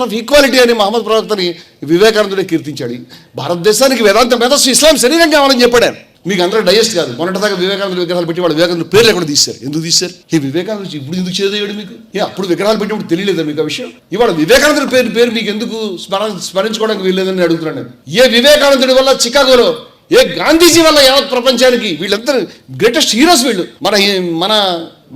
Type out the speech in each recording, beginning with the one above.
Thought of equality అని మహమ్మద్ ప్రవక్తని వివేకానందుడే కీర్తించాడు. భారతదేశానికి వేదాంత మేధస్సు ఇస్లాం శరీరం కావాలని చెప్పాడు మీకు అందరూ డైజెస్ట్ కాదు. మొన్నటిదాకా వివేకానంద విగ్రహాలు పెట్టి వాళ్ళు వివేకానంద పేర్లు ఎక్కడ తీశారు. ఎందుకు తీశారు? ఈ వివేకానంద ఇప్పుడు ఎందుకు చేదేవాడు మీకు? ఏ అప్పుడు విగ్రహాలు పెట్టినప్పుడు తెలియలేదా మీకు ఆ విషయం? ఇవాళ వివేకానందుడి పేరు పేరు మీకు ఎందుకు స్మరణ స్మరించుకోవడానికి వీల్లేదని అడుగుతున్నాను నేను. ఏ వివేకానందుడి వల్ల చికాగోలో ఏ గాంధీజీ వల్ల యావత్ ప్రపంచానికి వీళ్ళందరూ గ్రేటెస్ట్ హీరోస్ వీళ్ళు. మన మన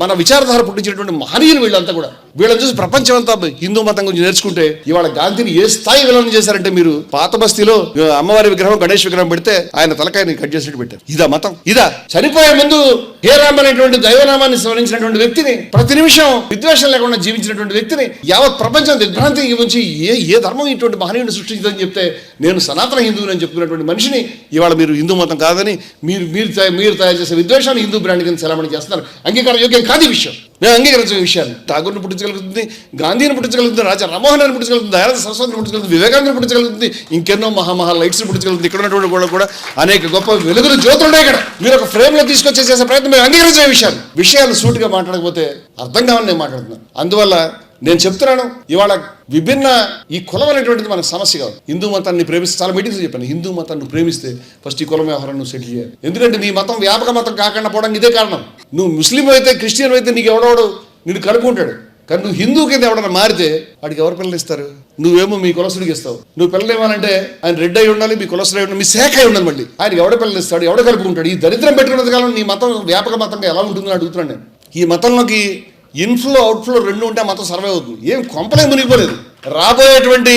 మన విచారధార పుట్టించినటువంటి మహనీయులు వీళ్ళంతా కూడా. వీళ్ళని చూసి ప్రపంచం అంతా హిందూ మతం గురించి నేర్చుకుంటే ఇవాళ గాంధీని ఏ స్థాయి విలనం చేశారంటే మీరు పాత బస్తీలో అమ్మవారి విగ్రహం గణేష్ విగ్రహం పెడితే ఆయన తలకాయని కట్ చేసినట్టు పెట్టారు. ఇదా మతం. ఇదా. చనిపోయే ముందు హే రామ్ అనేటువంటి దైవనామాన్ని స్మరించినటువంటి వ్యక్తిని ప్రతి నిమిషం విద్వేషం లేకుండా జీవించినటువంటి వ్యక్తిని యావత్ ప్రపంచం దిగ్భ్రాంతి గురించి ఏ ఏ ధర్మం ఇటువంటి మహనీయుని సృష్టించదని చెప్తే నేను సనాతన హిందువుని అని చెప్పుకున్నటువంటి మనిషిని ఇవాళ మీరు హిందూ మతం కాదని మీరు మీరు మీరు తయారు చేసే విద్వేషాన్ని హిందూ బ్రాండ్ కింద సెలమని చేస్తున్నారు. అంగీకారం యోగ్యం కాదు విషయం. మేము అంగీకరించిన విషయాన్ని ఠాగూర్ని పుట్టించగలుగుతుంది గాంధీని పుట్టించగలుగుతుంది రాజా రామ్మోహన్ పుట్టించగలుగుతుంది దయానంద సరస్వతిని పుట్టించగలుగుతుంది వివేకానందని పుట్టించగలుగుతుంది ఇంకెన్నో మహామహా లైట్స్ని పుట్టించగలుగుతుంది. ఇక్కడ ఉన్నటువంటి కూడా కూడా అనేక గొప్ప వెలుగులు జ్యోతులున్నాయి ఇక్కడ. మీరు ఒక ఫ్రేమ్లో తీసుకొచ్చేసే ప్రయత్నం మేము అంగీకరించిన విషయాలు. విషయాలు సూటిగా మాట్లాడకపోతే అర్థం కావాలని నేను మాట్లాడుతున్నాను. అందువల్ల నేను చెప్తున్నాను ఇవాళ విభిన్న ఈ కులం అనేటువంటిది మనకు సమస్య కాదు. హిందూ మతాన్ని ప్రేమిస్తే చాలా మీటింగ్స్ చెప్పాను హిందూ మతాన్ని ప్రేమిస్తే ఫస్ట్ ఈ కులం వ్యవహారం నువ్వు సెటిల్ చేయాలి. ఎందుకంటే నీ మతం వ్యాపక మతం కాకుండా పోవడానికి ఇదే కారణం. నువ్వు ముస్లిం అయితే క్రిస్టియన్ అయితే నీకు ఎవడోడు నిన్ను కలుపుకుంటాడు కానీ నువ్వు హిందూ కింద ఎవడన్నా మారితే వాడికి ఎవరు పిల్లలు ఇస్తారు? నువ్వేమో మీ కులసుడికి ఇస్తావు. నువ్వు పిల్లలు ఇవ్వాలంటే ఆయన రెడ్ అయి ఉండాలి మీ కులసుడు అయి ఉండాలి మీ శాఖ అయి ఉండాలి మళ్ళీ. ఆయన ఎవడ పిల్లలు ఇస్తాడు ఎవడ కలుపుకుంటాడు? ఈ దరిద్రం పెట్టుకున్నది కాలం నీ మతం వ్యాపక మతంగా ఎలా ఉంటుందని అడుగుతున్నాను నేను. ఈ మతంలోకి ఇన్ఫ్లో అవుట్ఫ్లో రెండు ఉంటే మాత్రం సర్వే అవుతుంది. ఏం కొంపలే మునిగిపోలేదు. రాబోయేటువంటి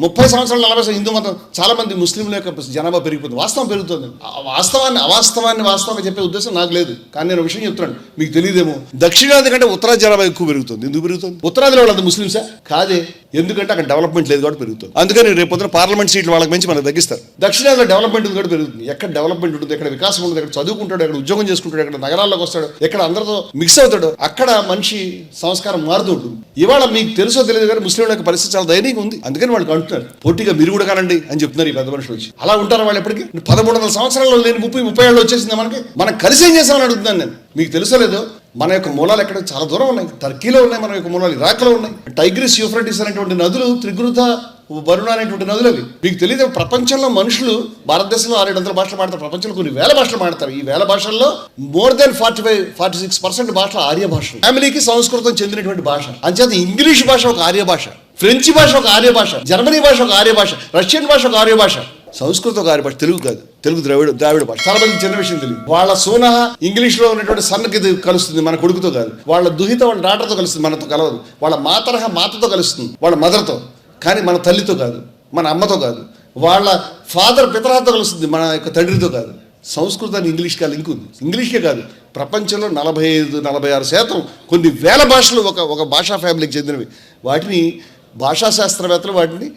ముప్పై సంవత్సరాలు నలభై సంవత్సరాలు హిందూ మతం చాలా మంది ముస్లింల యొక్క జనాభా పెరిగిపోతుంది. వాస్తవం పెరుగుతుంది. ఆ వాస్తవాన్ని అవాస్తవాన్ని వాస్తవంగా చెప్పే ఉద్దేశం నాకు లేదు. కానీ నేను విషయం చెప్తున్నాను. మీకు తెలియదేమో. దక్షిణాది కంటే ఉత్తరాది జనాభా ఎక్కువ పెరుగుతుంది. ఎందుకు పెరుగుతుంది? ఉత్తరాదిలో వాళ్ళంత ముస్లింసా? కాదే. ఎందుకంటే అక్కడ డెవలప్మెంట్ లేదు కాబట్టి పెరుగుతుంది. అందుకని రేపు పొద్దున పార్లమెంట్ సీట్లు వాళ్ళకి మంచి మనకు తగ్గిస్తారు. దక్షిణాదిలో డెవలప్మెంట్ ఉంది కూడా పెరుగుతుంది. ఎక్కడ డెవలప్మెంట్ ఉంటుంది ఎక్కడ వికాసం ఉంటుంది ఎక్కడ చదువుకుంటాడు ఎక్కడ ఉద్యోగం చేసుకుంటాడు ఎక్కడ నగరాల్లోకి వస్తాడు ఎక్కడ అందరితో మిక్స్ అవుతాడు అక్కడ మనిషి సంస్కారం మారుతూ ఉంటుంది. ఇవాళ మీకు తెలుసో తెలియదు కానీ ముస్లింల యొక్క పరిస్థితి చాలా దయనీయంగా ఉంది. అందుకని వాళ్ళు అంటున్నారు పోటీగా మీరు కూడా కానండి అని చెప్తున్నారు ఈ పెద్ద మనుషులు వచ్చి. అలా ఉంటారు వాళ్ళు ఎప్పటికీ? పదమూడు వందల సంవత్సరాల్లో లేని ముప్పై ముప్పై ఏళ్ళు వచ్చేసింది మనకి. మనం కలిసి ఏం చేసామని అడుగుతున్నాను నేను. మీకు తెలుసలేదు మన యొక్క మూలాలు ఎక్కడ చాలా దూరం ఉన్నాయి. టర్కీలో ఉన్నాయి మన యొక్క మూలాలు ఇరాక్లో ఉన్నాయి. టైగ్రిస్ యూఫ్రటిస్ అనేటువంటి నదులు త్రిగురుత వరుణ అనేటువంటి నదులు అవి. మీకు తెలియదు ప్రపంచంలో మనుషులు భారతదేశంలో ఆరేడు వందల భాషలు మాడతారు ప్రపంచంలో కొన్ని వేల భాషలు మాడతారు ఈ వేల భాషల్లో more than forty five forty six percent భాష ఆర్య భాష ఫ్యామిలీకి సంస్కృతం చెందినటువంటి భాష. అంచేత ఇంగ్లీష్ భాష ఒక ఆర్య భాష. ఫ్రెంచ్ భాష ఒక ఆర్య భాష జర్మనీ భాష ఒక ఆర్య భాష రష్యన్ భాష ఒక ఆర్య భాష. సంస్కృతం ఒక ఆర్య భాష తెలుగు కాదు తెలుగు ద్రావిడ ద్రావిడ భాష. చాలా మంది చిన్న విషయం తెలియదు. వాళ్ళ సోన ఇంగ్లీష్లో ఉన్నటువంటి సన్నకి కలుస్తుంది మన కొడుకుతో కాదు. వాళ్ళ దుహిత వాళ్ళ డాటర్తో కలుస్తుంది మనతో కలవదు. వాళ్ళ మాతరహ మాతతో కలుస్తుంది వాళ్ళ మదర్తో. కానీ మన తల్లితో కాదు మన అమ్మతో కాదు. వాళ్ళ ఫాదర్ పితరాతో కలుస్తుంది మన యొక్క తండ్రితో కాదు. సంస్కృతాన్ని ఇంగ్లీష్కి ఆ లింక్ ఉంది. ఇంగ్లీష్కే కాదు ప్రపంచంలో నలభై ఐదు నలభై ఆరు శాతం కొన్ని వేల భాషలు ఒక ఒక భాషా ఫ్యామిలీకి చెందినవి. వాటిని భాషా శాస్త్రవేత్తలు వాటిని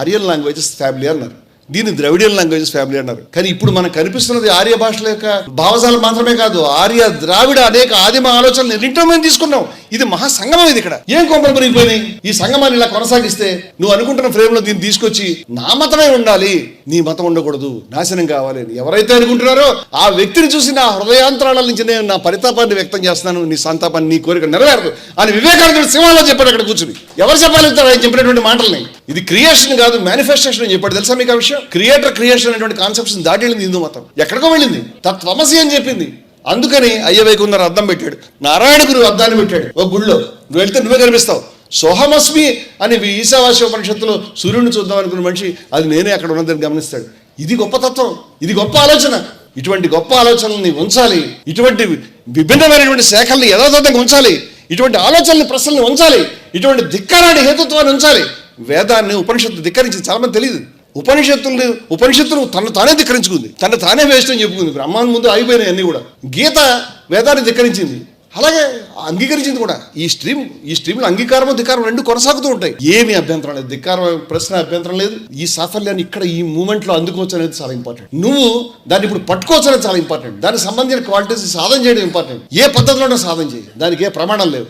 ఆర్యన్ లాంగ్వేజెస్ ఫ్యామిలీ అన్నారు. దీన్ని ద్రవిడియన్ లాంగ్వేజెస్ ఫ్యామిలీ అన్నారు. కానీ ఇప్పుడు మనకు కనిపిస్తున్నది ఆర్య భాషల యొక్క భావజాలం మాత్రమే కాదు. ఆర్య ద్రావిడ అనేక ఆదిమ ఆలోచనలు ఎన్నింటో మేము తీసుకున్నాం. ఇది మహా సంగమం ఇది ఇక్కడ. ఏం కొంపలు పెరిగిపోయినాయి ఈ సంగమాన్ని ఇలా కొనసాగిస్తే నువ్వు అనుకుంటున్న ఫ్రేమ్లో దీన్ని తీసుకొచ్చి నా మతమే ఉండాలి. నీ మతం ఉండకూడదు. నాశనం కావాలి అని ఎవరైతే అనుకుంటున్నారో ఆ వ్యక్తిని చూసి నా హృదయాంతరాల నుంచి నేను నా పరితాపాన్ని వ్యక్తం చేస్తున్నాను. నీ సంతాపాన్ని నీ కోరిక నెరవేరదు అని వివేకానందుడు సింహాలో చెప్పాడు అక్కడ కూర్చుని. ఎవరు చెప్పగలుగుతారు ఆయన చెప్పినటువంటి మాటల్ని. ఇది క్రియేషన్ కాదు మేనిఫెస్టేషన్ అని చెప్పాడు. తెలుసా మీకు ఆ విషయం? క్రియేటర్ క్రియేషన్ అనేటువంటి కాన్సెప్ట్స్ దాటి వెళ్ళింది హిందూ మతం. ఎక్కడికో వెళ్ళింది. తత్వమసి అని చెప్పింది. అందుకని అయ్య వైకుందరు అద్దం పెట్టాడు. నారాయణ గురు అద్దాన్ని పెట్టాడు. ఒక గుళ్ళో నువ్వు వెళ్తే నువ్వే కనిపిస్తావు. సోహమస్మి అని ఈశావాస్య ఉపనిషత్తులో సూర్యుడిని చూద్దాం అనుకున్న మనిషి అది నేనే అక్కడ ఉన్నదని గమనిస్తాడు. ఇది గొప్ప తత్వం ఇది గొప్ప ఆలోచన. ఇటువంటి గొప్ప ఆలోచనల్ని ఉంచాలి. ఇటువంటి విభిన్నమైనటువంటి శాఖల్ని యథాతథంగా ఉంచాలి. ఇటువంటి ఆలోచనల్ని ప్రశ్నల్ని ఉంచాలి. ఇటువంటి ధిక్కరాని హేతుత్వాన్ని ఉంచాలి. వేదాన్ని ఉపనిషత్తు ధిక్కరించి చాలామంది తెలియదు. ఉపనిషత్తుల్ని ఉపనిషత్తులు తను తానే ధిక్కరించుకుంది. తను తానే వేస్ట్ అని చెప్పుకుంది. బ్రహ్మాండ ముందు అయిపోయినాయి అన్నీ కూడా. గీత వేదాన్ని ధిక్కరించింది. అలాగే అంగీకరించింది కూడా. ఈ స్ట్రీమ్ ఈ స్ట్రీమ్లో అంగీకారం ధికారం రెండు కొనసాగుతూ ఉంటాయి. ఏమి అభ్యంతరం లేదు. ధికారం ప్రశ్న అభ్యంతరం లేదు. ఈ సాఫల్యాన్ని ఇక్కడ ఈ మూమెంట్లో అందుకోవచ్చు అనేది చాలా ఇంపార్టెంట్ నువ్వు దాన్ని ఇప్పుడు పట్టుకోవచ్చు అనేది చాలా ఇంపార్టెంట్ దానికి సంబంధించిన క్వాలిటీస్ సాధన చేయడం ఇంపార్టెంట్ ఏ పద్ధతిలోనే సాధన చేయి దానికి ఏ ప్రమాణాలు లేవు.